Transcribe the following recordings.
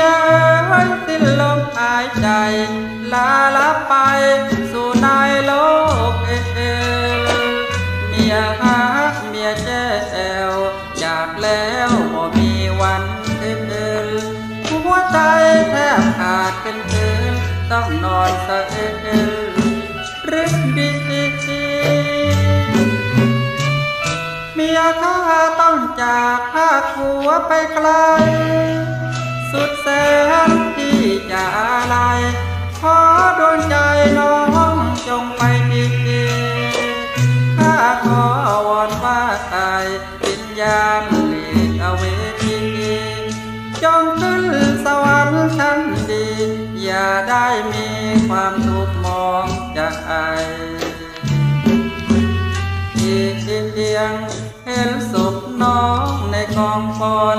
ยเอ้ยสิ้นลมหายใจ ลาลับไปสู่ในโลกเอเมียฮักเมียแจ้วจากแล้วบ่มีวันคืนหัวใจแทบขาดเป็นคืนต้องนอนสะอื้นรึกดีเมียข้าต้องจากภาคหัวไปไกล สุดแสนที่จะอะไรขอดวงใจน้องจงไปดีข้าขอวอนว่าตายวิญญาณหลีกเอาเวทีจงขึ้นสวรรค์ชั้นดี อย่าได้มีความทุกข์มองจากไออีกเพียงเห็นศพน้องในกองฟอน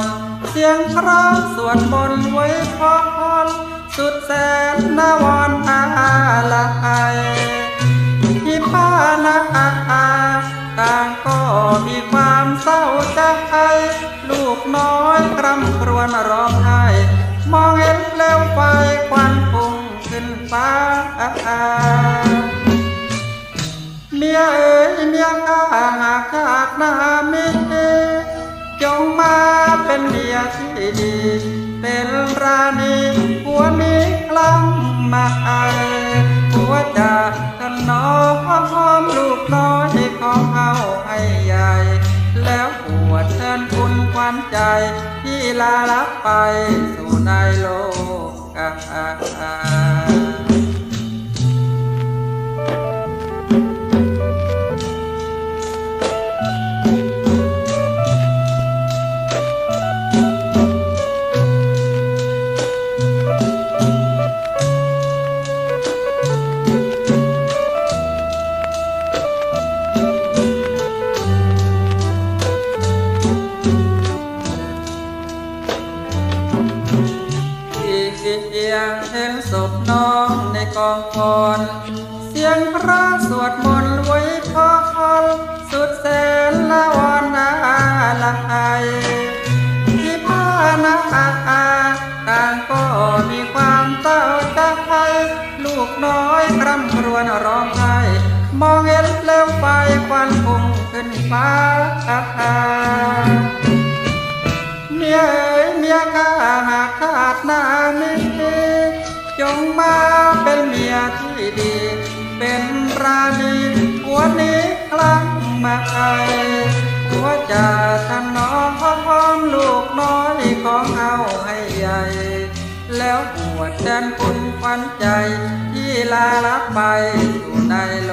เสียงครางสวดมนต์ไว้พอพรสุดแสนนาวรอาลายที่ป้านาอาอาต่างก็มีความเศร้าใจลูกน้อยกรำครวญร้องไห้มองเห็นแล้ว ดีเป็นราณีหัวนี้คลั่งมาไอหัวจะถนอมหอมลูกน้อยของเอาให้ใหญ่ แล้วปวดเชิญคุณควันใจ ที่ลาลับไปสู่ในโลก น้องในกองฟอนเสียงพระสวดมนต์ไว้พอคอนสุดแสนละวอนอาละไอที่ป้านาอาต่างก็มีความเศร้าใจลูกน้อยร่ำครวญร้องไห้มองเห็นเปลวไฟควันพุ่งขึ้นฟ้าเมียเอ๋ยเมียข้าหากชาติหน้ามี จงมาเป็นเมียที่ดี เป็นราณีหัวนี้คลั่งมาไอหัวจะถนอมหอมลูกน้อยของเอาให้ใหญ่ แล้วหัวแทนคุณควันใจ ที่ลาลับไปอยู่ในโล